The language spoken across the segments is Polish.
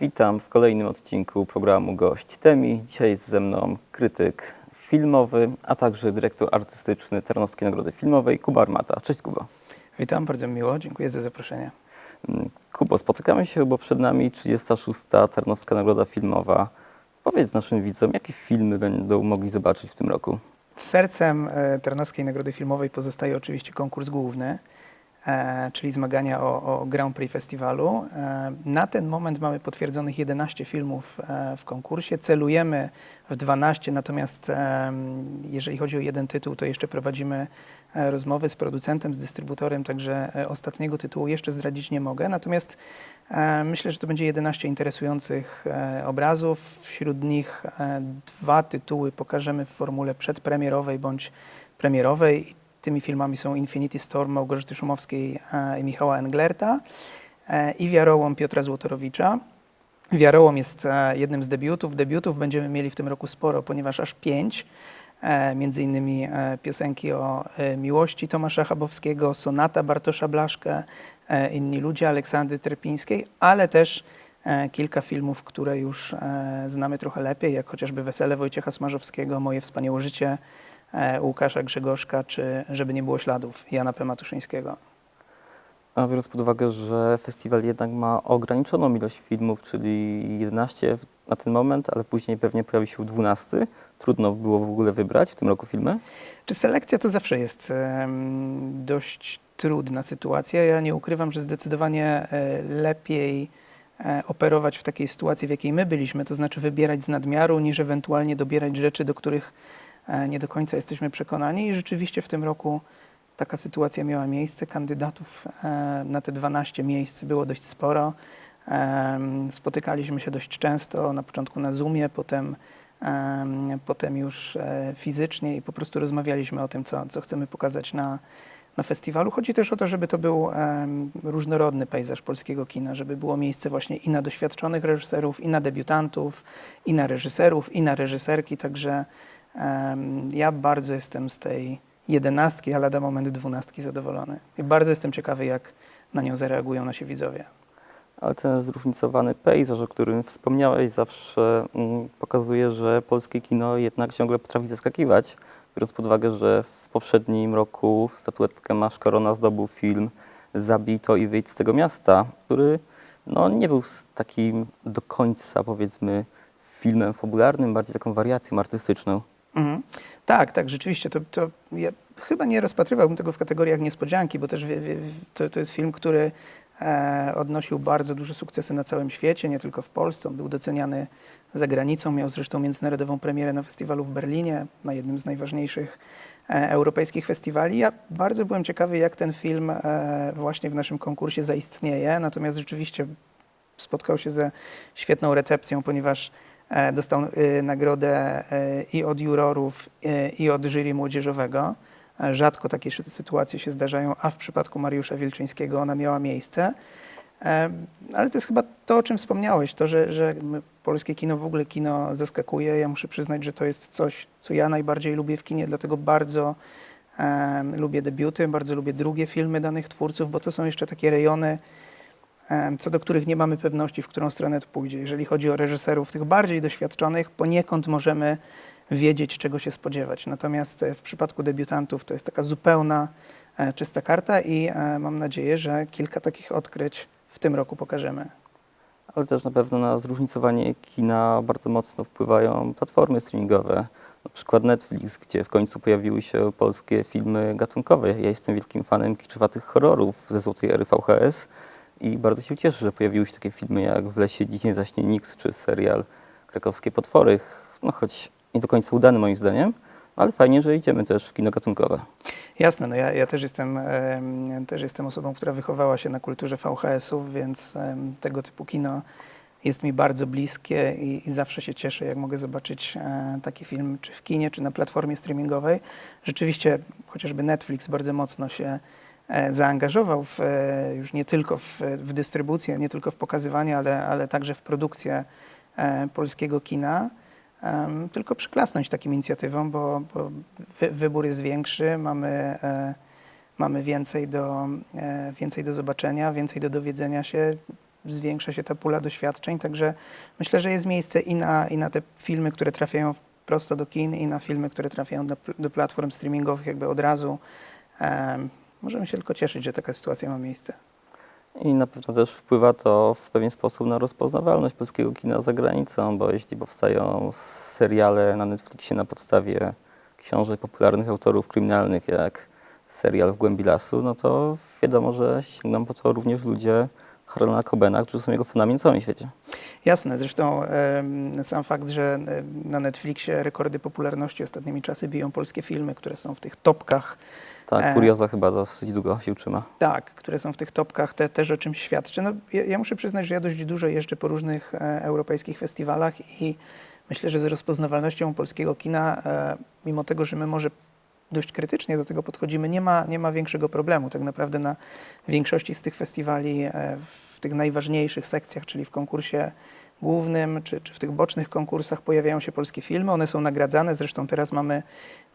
Witam w kolejnym odcinku programu Gość Temi. Dzisiaj jest ze mną krytyk filmowy, a także dyrektor artystyczny Tarnowskiej Nagrody Filmowej Kuba Armata. Cześć Kuba. Witam, bardzo miło, dziękuję za zaproszenie. Mm, Kubo, spotykamy się, bo przed nami 36. Tarnowska Nagroda Filmowa. Powiedz naszym widzom, jakie filmy będą mogli zobaczyć w tym roku? Sercem e, Tarnowskiej Nagrody Filmowej pozostaje oczywiście konkurs główny, czyli zmagania o, o Grand Prix Festiwalu. E, na ten moment mamy potwierdzonych 11 filmów e, w konkursie, celujemy w 12, natomiast e, jeżeli chodzi o jeden tytuł, to jeszcze prowadzimy e, rozmowy z producentem, z dystrybutorem, także e, ostatniego tytułu jeszcze zdradzić nie mogę. Natomiast e, myślę, że to będzie 11 interesujących e, obrazów. Wśród nich e, dwa tytuły pokażemy w formule przedpremierowej bądź premierowej. Tymi filmami są Infinity Storm Małgorzaty Szumowskiej e, i Michała Englerta e, i Wiarołom Piotra Złotorowicza. Wiarołom jest e, jednym z debiutów. Debiutów będziemy mieli w tym roku sporo, ponieważ aż pięć. Między innymi piosenki o miłości Tomasza Chabowskiego, sonata Bartosza Blaszkę, inni ludzie Aleksandry Terpińskiej, ale też kilka filmów, które już znamy trochę lepiej, jak chociażby Wesele Wojciecha Smarzowskiego, Moje wspaniałe życie Łukasza Grzegorzka, czy Żeby nie było śladów Jana P. Matuszyńskiego. A biorąc pod uwagę, że festiwal jednak ma ograniczoną ilość filmów, czyli 11 na ten moment, ale później pewnie pojawi się 12, trudno było w ogóle wybrać w tym roku filmy? Czy selekcja to zawsze jest dość trudna sytuacja? Ja nie ukrywam, że zdecydowanie e, lepiej e, operować w takiej sytuacji, w jakiej my byliśmy, to znaczy wybierać z nadmiaru, niż ewentualnie dobierać rzeczy, do których e, nie do końca jesteśmy przekonani. I rzeczywiście w tym roku taka sytuacja miała miejsce. Kandydatów e, na te 12 miejsc było dość sporo. Spotykaliśmy się dość często, na początku na Zoomie, potem, em, potem już e, fizycznie i po prostu rozmawialiśmy o tym, co, co chcemy pokazać na, na festiwalu. Chodzi też o to, żeby to był różnorodny pejzaż polskiego kina, żeby było miejsce właśnie i na doświadczonych reżyserów, i na debiutantów, i na reżyserów, i na reżyserki, także ja bardzo jestem z tej jedenastki, a lada moment dwunastki zadowolony. I bardzo jestem ciekawy, jak na nią zareagują nasi widzowie. Ale ten zróżnicowany pejzaż, o którym wspomniałeś, zawsze mm, pokazuje, że polskie kino jednak ciągle potrafi zaskakiwać. Biorąc pod uwagę, że w poprzednim roku statuetkę Masz Korona zdobył film Zabij to i wyjdź z tego miasta, który no, nie był takim do końca, powiedzmy, filmem fabularnym, bardziej taką wariacją artystyczną. Mhm. Tak, tak, rzeczywiście. To, to ja chyba nie rozpatrywałbym tego w kategoriach niespodzianki, bo też wie, wie, to, to jest film, który e, odnosił bardzo duże sukcesy na całym świecie, nie tylko w Polsce. On był doceniany za granicą, miał zresztą międzynarodową premierę na festiwalu w Berlinie, na jednym z najważniejszych e, europejskich festiwali. Ja bardzo byłem ciekawy, jak ten film e, właśnie w naszym konkursie zaistnieje, natomiast rzeczywiście spotkał się ze świetną recepcją, ponieważ dostał e, nagrodę e, i od jurorów, e, i od jury młodzieżowego. E, Rzadko takie sy- sytuacje się zdarzają, a w przypadku Mariusza Wilczyńskiego ona miała miejsce. E, Ale to jest chyba to, o czym wspomniałeś, to, że, że polskie kino w ogóle kino zaskakuje. Ja muszę przyznać, że to jest coś, co ja najbardziej lubię w kinie, dlatego bardzo lubię debiuty, bardzo lubię drugie filmy danych twórców, bo to są jeszcze takie rejony, co do których nie mamy pewności, w którą stronę to pójdzie. Jeżeli chodzi o reżyserów tych bardziej doświadczonych, poniekąd możemy wiedzieć, czego się spodziewać. Natomiast e, w przypadku debiutantów to jest taka zupełna, e, czysta karta i e, mam nadzieję, że kilka takich odkryć w tym roku pokażemy. Ale też na pewno na zróżnicowanie kina bardzo mocno wpływają platformy streamingowe. Na przykład Netflix, gdzie w końcu pojawiły się polskie filmy gatunkowe. Ja jestem wielkim fanem kiczowatych horrorów ze złotej ery VHS i bardzo się cieszę, że pojawiły się takie filmy jak W lesie dziś nie zaśnie nikt, czy serial Krakowskie potwory. No choć nie do końca udany moim zdaniem, ale fajnie, że idziemy też w kino gatunkowe. Jasne, no ja, ja też, jestem, em, też jestem osobą, która wychowała się na kulturze VHS-ów, więc em, tego typu kino jest mi bardzo bliskie i, i zawsze się cieszę, jak mogę zobaczyć e, taki film, czy w kinie, czy na platformie streamingowej. Rzeczywiście chociażby Netflix bardzo mocno się e, zaangażował w, e, już nie tylko w, w dystrybucję, nie tylko w pokazywanie, ale, ale także w produkcję e, polskiego kina. Tylko przyklasnąć takim inicjatywom, bo, bo wy, wybór jest większy, mamy, e, mamy więcej, do, e, więcej do zobaczenia, więcej do dowiedzenia się. zwiększa się ta pula doświadczeń, także myślę, że jest miejsce i na, i na te filmy, które trafiają prosto do kin, i na filmy, które trafiają do, do platform streamingowych jakby od razu. Em, możemy się tylko cieszyć, że taka sytuacja ma miejsce. I na pewno też wpływa to w pewien sposób na rozpoznawalność polskiego kina za granicą, bo jeśli powstają seriale na Netflixie na podstawie książek popularnych autorów kryminalnych, jak serial W głębi lasu, no to wiadomo, że sięgną po to również ludzie Harlana Cobena, którzy są jego fanami na całym świecie. Jasne, zresztą sam fakt, że na Netflixie rekordy popularności ostatnimi czasy biją polskie filmy, które są w tych topkach, Tak, E. kurioza chyba dosyć długo się utrzyma. tak, które są w tych topkach, te, też o czymś świadczy. No, ja, ja muszę przyznać, że ja dość dużo jeżdżę po różnych e, europejskich festiwalach i myślę, że z rozpoznawalnością polskiego kina, e, mimo tego, że my może dość krytycznie do tego podchodzimy, nie ma, nie ma większego problemu. Tak naprawdę na większości z tych festiwali, e, w tych najważniejszych sekcjach, czyli w konkursie głównym, czy, czy w tych bocznych konkursach pojawiają się polskie filmy. One są nagradzane. Zresztą teraz mamy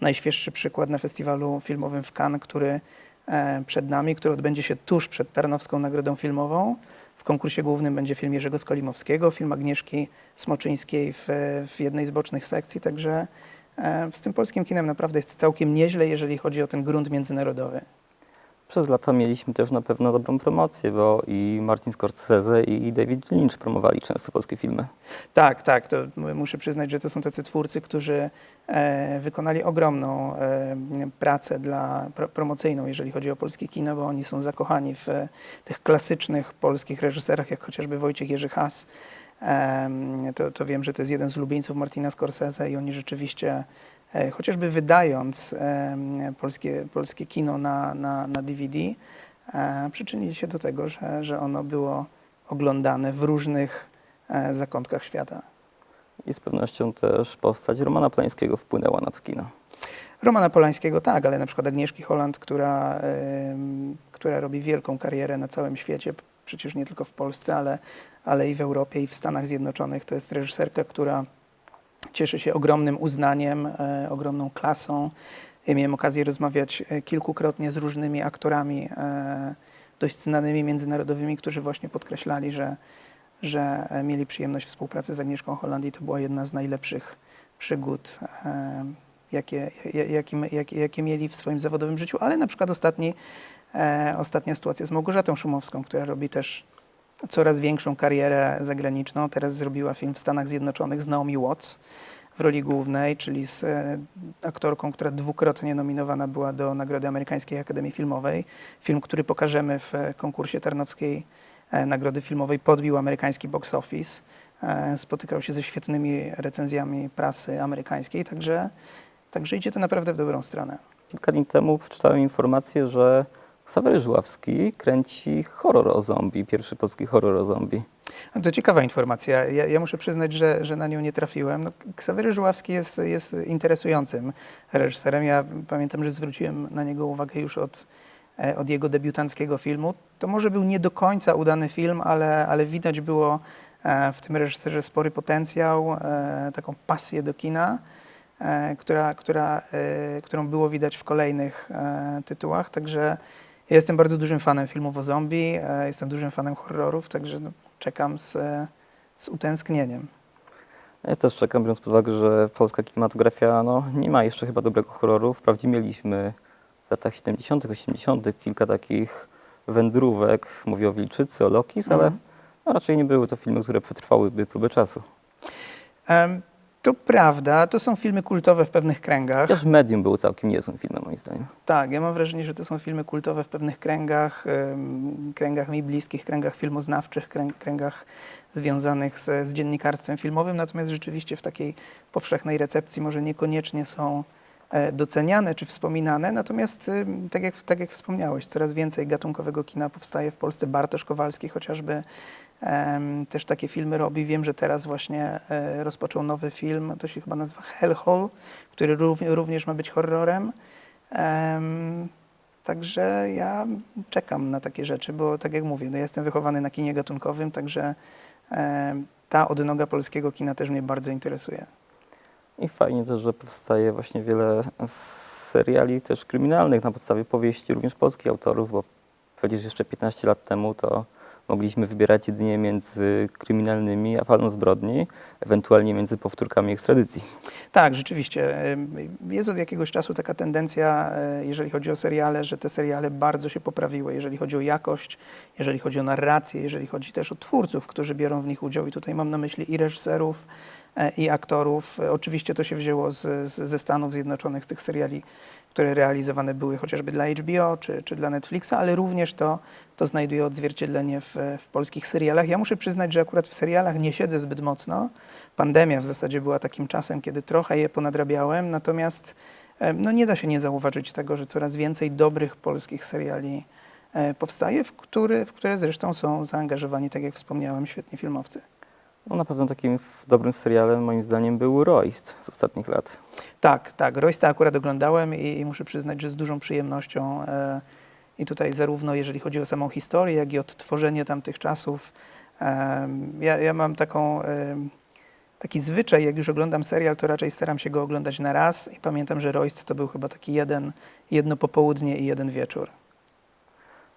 najświeższy przykład na festiwalu filmowym w Cannes, który e, przed nami, który odbędzie się tuż przed Tarnowską Nagrodą Filmową. W konkursie głównym będzie film Jerzego Skolimowskiego, film Agnieszki Smoczyńskiej w, w jednej z bocznych sekcji, także z tym polskim kinem naprawdę jest całkiem nieźle, jeżeli chodzi o ten grunt międzynarodowy. Przez lata mieliśmy też na pewno dobrą promocję, bo i Martin Scorsese i David Lynch promowali często polskie filmy. Tak, tak, to muszę przyznać, że to są tacy twórcy, którzy e, wykonali ogromną e, pracę dla, pro, promocyjną, jeżeli chodzi o polskie kino, bo oni są zakochani w e, tych klasycznych polskich reżyserach, jak chociażby Wojciech Jerzy Has. To, to wiem, że to jest jeden z ulubieńców Martina Scorsese i oni rzeczywiście, e, chociażby wydając polskie, polskie kino na, na, na DVD, e, przyczynili się do tego, że, że ono było oglądane w różnych e, zakątkach świata. I z pewnością też postać Romana Plańskiego wpłynęła na to kino. Romana Polańskiego tak, ale na przykład Agnieszki Holland, która, która robi wielką karierę na całym świecie, przecież nie tylko w Polsce, ale, ale i w Europie i w Stanach Zjednoczonych. To jest reżyserka, która cieszy się ogromnym uznaniem, e, ogromną klasą. Ja miałem okazję rozmawiać e, kilkukrotnie z różnymi aktorami e, dość znanymi międzynarodowymi, którzy właśnie podkreślali, że, że e, mieli przyjemność współpracy z Agnieszką Holland i to była jedna z najlepszych przygód, e, jakie, ja- jakie, jakie, mieli w swoim zawodowym życiu, ale na przykład ostatni, ostatnia sytuacja z Małgorzatą Szumowską, która robi też coraz większą karierę zagraniczną. Teraz zrobiła film w Stanach Zjednoczonych z Naomi Watts w roli głównej, czyli z e, aktorką, która dwukrotnie nominowana była do Nagrody Amerykańskiej Akademii Filmowej. Film, który pokażemy w e, konkursie Tarnowskiej e, Nagrody Filmowej, podbił amerykański box office. E, Spotykał się ze świetnymi recenzjami prasy amerykańskiej, także, także idzie to naprawdę w dobrą stronę. Kilka dni temu przeczytałem informację, że Ksawery Żuławski kręci horror o zombie, pierwszy polski horror o zombie. To ciekawa informacja. Ja, ja muszę przyznać, że, że na nią nie trafiłem. No, Ksawery Żuławski jest, jest interesującym reżyserem. Ja pamiętam, że zwróciłem na niego uwagę już od, e, od jego debiutanckiego filmu. To może był nie do końca udany film, ale, ale widać było e, w tym reżyserze spory potencjał, e, taką pasję do kina, która, która, którą było widać w kolejnych tytułach. Także ja jestem bardzo dużym fanem filmów o zombie, e, jestem dużym fanem horrorów, także no, czekam z, e, z utęsknieniem. Ja też czekam, biorąc pod uwagę, że polska kinematografia no, nie ma jeszcze chyba dobrego horroru. Wprawdzie mieliśmy w latach 70., 80. kilka takich wędrówek, mówię o Wilczycy, o Lokis, ale Mhm. no, raczej nie były to filmy, które przetrwałyby próbę czasu. Em, To prawda, to są filmy kultowe w pewnych kręgach. Chociaż Medium był całkiem niezłym filmem, moim zdaniem. Tak, ja mam wrażenie, że to są filmy kultowe w pewnych kręgach, kręgach mi bliskich, kręgach filmoznawczych, kręg, kręgach związanych z, z dziennikarstwem filmowym, natomiast rzeczywiście w takiej powszechnej recepcji może niekoniecznie są e, doceniane czy wspominane, natomiast tak jak, tak jak wspomniałeś, coraz więcej gatunkowego kina powstaje w Polsce. Bartosz Kowalski chociażby też takie filmy robi. Wiem, że teraz właśnie e, rozpoczął nowy film, to się chyba nazywa Hellhole, który rów- również ma być horrorem. Em, Także ja czekam na takie rzeczy, bo tak jak mówię, no ja jestem wychowany na kinie gatunkowym, także em, ta odnoga polskiego kina też mnie bardzo interesuje. I fajnie też, że powstaje właśnie wiele seriali też kryminalnych na podstawie powieści również polskich autorów, bo przecież jeszcze 15 lat temu to mogliśmy wybierać jedynie między kryminalnymi a falą zbrodni, ewentualnie między powtórkami ekstradycji. Tak, rzeczywiście. Jest od jakiegoś czasu taka tendencja, e, jeżeli chodzi o seriale, że te seriale bardzo się poprawiły, jeżeli chodzi o jakość, jeżeli chodzi o narrację, jeżeli chodzi też o twórców, którzy biorą w nich udział. I tutaj mam na myśli i reżyserów, i aktorów. E, Oczywiście to się wzięło z, z, ze Stanów Zjednoczonych, z tych seriali, które realizowane były chociażby dla HBO czy, czy dla Netflixa, ale również to, to znajduje odzwierciedlenie w, w polskich serialach. Ja muszę przyznać, że akurat w serialach nie siedzę zbyt mocno. Pandemia w zasadzie była takim czasem, kiedy trochę je ponadrabiałem, natomiast e, no nie da się nie zauważyć tego, że coraz więcej dobrych polskich seriali e, powstaje, w, który, w które zresztą są zaangażowani, tak jak wspomniałem, świetni filmowcy. No, na pewno takim dobrym serialem moim zdaniem był Royst z ostatnich lat. Tak, tak. Roysta akurat oglądałem i, i muszę przyznać, że z dużą przyjemnością. E, I tutaj zarówno jeżeli chodzi o samą historię, jak i odtworzenie tamtych czasów. E, ja, ja mam taką, e, taki zwyczaj, jak już oglądam serial, to raczej staram się go oglądać na raz i pamiętam, że Royst to był chyba taki jeden, jedno popołudnie i jeden wieczór.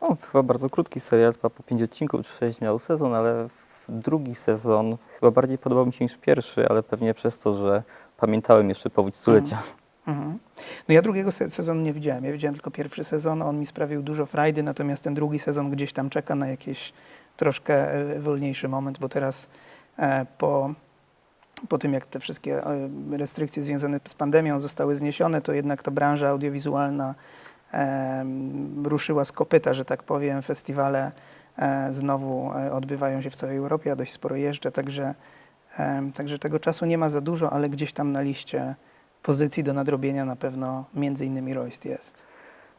No, chyba bardzo krótki serial, chyba po pięć odcinków czy sześć miał sezon, ale drugi sezon chyba bardziej podobał mi się niż pierwszy, ale pewnie przez to, że pamiętałem jeszcze powódź stulecia. Mhm. No ja drugiego se- sezonu nie widziałem. Ja widziałem tylko pierwszy sezon. On mi sprawił dużo frajdy, natomiast ten drugi sezon gdzieś tam czeka na jakiś troszkę e, wolniejszy moment, bo teraz e, po, po tym, jak te wszystkie e, restrykcje związane z pandemią zostały zniesione, to jednak ta branża audiowizualna ruszyła z kopyta, że tak powiem. Festiwale znowu e, odbywają się w całej Europie, ja dość sporo jeżdżę, także, e, także tego czasu nie ma za dużo, ale gdzieś tam na liście pozycji do nadrobienia na pewno między innymi Royst jest.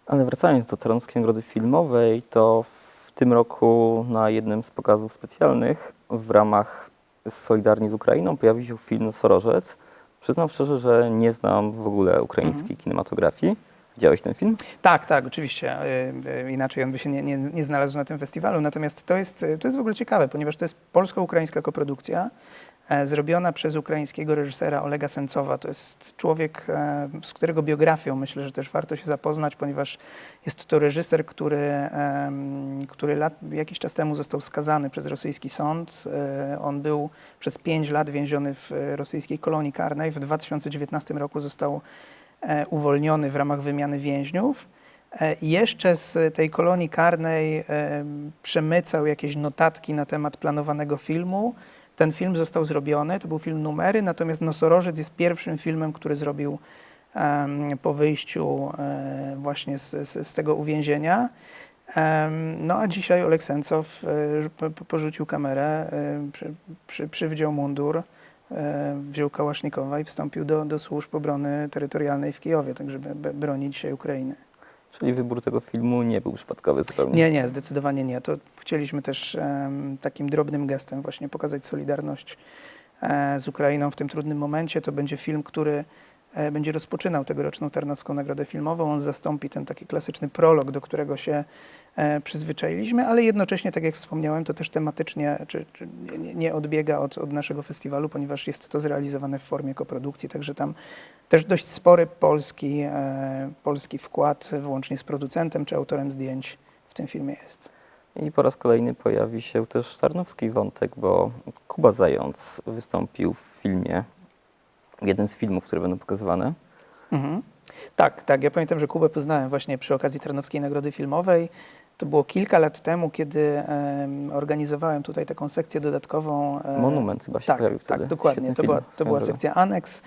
Ale wracając do Tarnowskiej Nagrody Filmowej, to w tym roku na jednym z pokazów specjalnych w ramach Solidarni z Ukrainą pojawił się film Sorożec. Przyznam szczerze, że nie znam w ogóle ukraińskiej kinematografii. Widziałeś ten film? Tak, tak, oczywiście. Y, y, Inaczej on by się nie, nie, nie znalazł na tym festiwalu. Natomiast to jest, to jest w ogóle ciekawe, ponieważ to jest polsko-ukraińska koprodukcja e, zrobiona przez ukraińskiego reżysera Olega Sencowa. To jest człowiek, e, z którego biografią myślę, że też warto się zapoznać, ponieważ jest to reżyser, który, który lat, jakiś czas temu został skazany przez rosyjski sąd. E, On był przez pięć lat więziony w e, rosyjskiej kolonii karnej. W 2019 roku został e, uwolniony w ramach wymiany więźniów. E, Jeszcze z tej kolonii karnej e, przemycał jakieś notatki na temat planowanego filmu. Ten film został zrobiony, to był film numery, natomiast Nosorożec jest pierwszym filmem, który zrobił po wyjściu e, właśnie z, z, z tego uwięzienia. No a dzisiaj Olek Sencow e, po- po- porzucił kamerę, e, przy, przy, przywdział mundur, e, wziął Kałasznikowa i wstąpił do, do służb obrony terytorialnej w Kijowie, tak żeby bronić dzisiaj Ukrainy. Czyli wybór tego filmu nie był przypadkowy zupełnie. Nie, nie, zdecydowanie nie. To chcieliśmy też em, takim drobnym gestem właśnie pokazać solidarność e, z Ukrainą w tym trudnym momencie. To będzie film, który e, będzie rozpoczynał tegoroczną Tarnowską Nagrodę Filmową. On zastąpi ten taki klasyczny prolog, do którego się e, przyzwyczailiśmy, ale jednocześnie, tak jak wspomniałem, to też tematycznie czy, czy nie, nie odbiega od, od naszego festiwalu, ponieważ jest to zrealizowane w formie koprodukcji, także tam też dość spory polski, e, polski wkład, włącznie z producentem czy autorem zdjęć w tym filmie jest. I po raz kolejny pojawi się też tarnowski wątek, bo Kuba Zając wystąpił w filmie, w jednym z filmów, które będą pokazywane. Mhm. Tak, tak. Ja pamiętam, że Kubę poznałem właśnie przy okazji Tarnowskiej Nagrody Filmowej. To było kilka lat temu, kiedy em, organizowałem tutaj taką sekcję dodatkową. e, Monument chyba się tak, pojawił wtedy. Tak, dokładnie. Świetny To film, była, to była sekcja Aneks,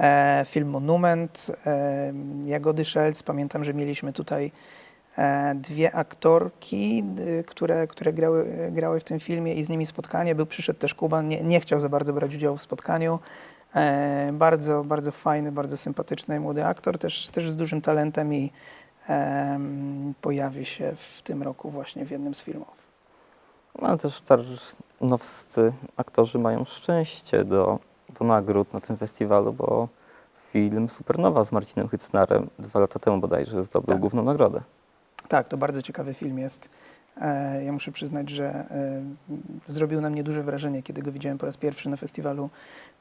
e, film Monument, e, Jagody Szelc. Pamiętam, że mieliśmy tutaj e, dwie aktorki, y, które, które grały, grały w tym filmie i z nimi spotkanie. Był, przyszedł też Kuba, nie, nie chciał za bardzo brać udziału w spotkaniu. E, bardzo, bardzo fajny, bardzo sympatyczny młody aktor, też, też z dużym talentem i pojawi się w tym roku właśnie w jednym z filmów. No, ale też tarnowscy aktorzy mają szczęście do, do nagród na tym festiwalu, bo film Supernowa z Marcinem Hycnarem dwa lata temu bodajże zdobył Tak. główną nagrodę. Tak, to bardzo ciekawy film jest. E, Ja muszę przyznać, że e, zrobił na mnie duże wrażenie, kiedy go widziałem po raz pierwszy na festiwalu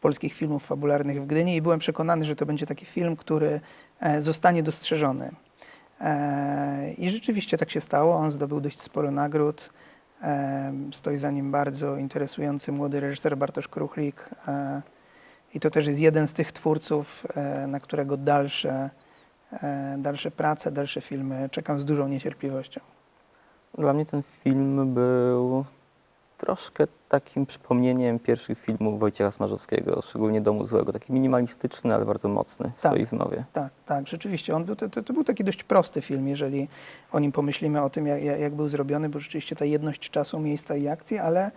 polskich filmów fabularnych w Gdyni i byłem przekonany, że to będzie taki film, który e, zostanie dostrzeżony. E, I rzeczywiście tak się stało. On zdobył dość sporo nagród. Em, Stoi za nim bardzo interesujący młody reżyser Bartosz Kruchlik. e, I to też jest jeden z tych twórców, e, na którego dalsze, e, dalsze prace, dalsze filmy czekam z dużą niecierpliwością. Dla mnie ten film był troszkę takim przypomnieniem pierwszych filmów Wojciecha Smarzowskiego, szczególnie Domu Złego. Taki minimalistyczny, ale bardzo mocny w Tak. swojej wymowie. Tak, tak, rzeczywiście. On był, to, to, był taki dość prosty film, jeżeli o nim pomyślimy, o tym, jak, jak był zrobiony, bo rzeczywiście ta jedność czasu, miejsca i akcji, ale,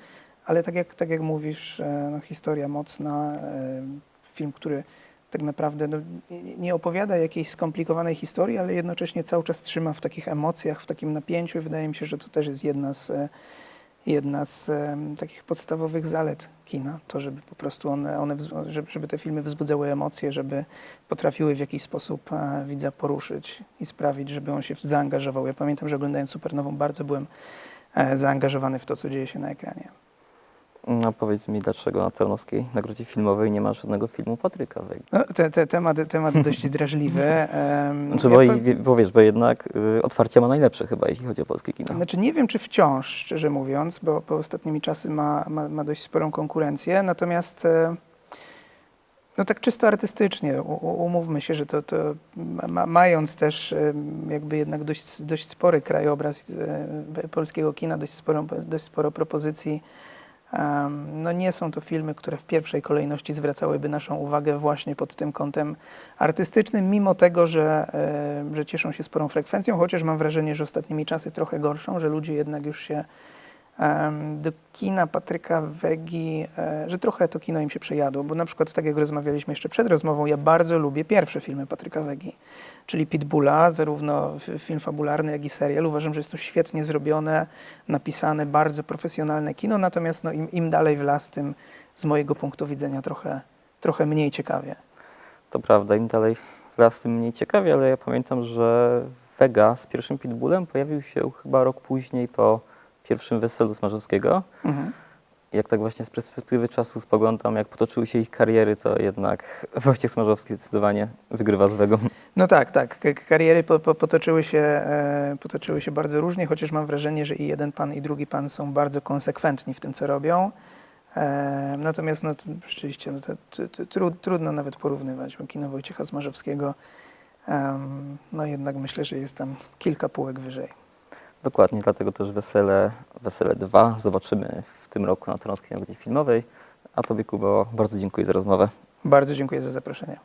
ale tak, jak, tak jak mówisz, e, no, historia mocna, e, film, który tak naprawdę no, nie- nie opowiada jakiejś skomplikowanej historii, ale jednocześnie cały czas trzyma w takich emocjach, w takim napięciu. Wydaje mi się, że to też jest jedna z, e, jedna z em, takich podstawowych zalet kina, to żeby po prostu one, one żeby, żeby te filmy wzbudzały emocje, żeby potrafiły w jakiś sposób e, widza poruszyć i sprawić, żeby on się zaangażował. Ja pamiętam, że oglądając Supernową bardzo byłem e, zaangażowany w to, co dzieje się na ekranie. No powiedz mi, dlaczego na Tarnowskiej Nagrodzie Filmowej nie ma żadnego filmu Patryka Wegi? No, te, te, temat, temat dość drażliwy. em, Znaczy, ja bo, pe- i- bo jednak y, otwarcie ma najlepsze chyba, jeśli chodzi o polskie kino. Znaczy nie wiem, czy wciąż, szczerze mówiąc, bo, bo ostatnimi czasy ma, ma, ma dość sporą konkurencję, natomiast e, no tak czysto artystycznie, u, umówmy się, że to, to ma, mając też em, jakby jednak dość, dość spory krajobraz e, polskiego kina, dość sporo, dość sporo propozycji, no nie są to filmy, które w pierwszej kolejności zwracałyby naszą uwagę właśnie pod tym kątem artystycznym, mimo tego, że, e, że cieszą się sporą frekwencją, chociaż mam wrażenie, że ostatnimi czasy trochę gorszą, że ludzie jednak już się do kina Patryka Wegi, e, że trochę to kino im się przejadło, bo na przykład tak jak rozmawialiśmy jeszcze przed rozmową, ja bardzo lubię pierwsze filmy Patryka Wegi, czyli Pitbulla, zarówno film fabularny, jak i serial. Uważam, że jest to świetnie zrobione, napisane, bardzo profesjonalne kino, natomiast no, im, im dalej w las, tym z mojego punktu widzenia trochę, trochę mniej ciekawie. To prawda, im dalej raz tym mniej ciekawie, ale ja pamiętam, że Vega z pierwszym Pitbullem pojawił się chyba rok później po pierwszym weselu Smarzowskiego. Mhm. Jak tak właśnie z perspektywy czasu spoglądam, jak potoczyły się ich kariery, to jednak Wojciech Smarzowski zdecydowanie wygrywa z Wegą. No tak, tak. Kariery po, po, potoczyły, się, e, potoczyły się bardzo różnie, chociaż mam wrażenie, że i jeden pan, i drugi pan są bardzo konsekwentni w tym, co robią. E, natomiast no, rzeczywiście no, to, to, to, tru, trudno nawet porównywać, bo kino Wojciecha Smarzowskiego no jednak myślę, że jest tam kilka półek wyżej. Dokładnie, dlatego też Wesele, Wesele 2 zobaczymy w tym roku na Tarnowskiej Nagrodzie Filmowej. A Tobie, Kubo, bardzo dziękuję za rozmowę. Bardzo dziękuję za zaproszenie.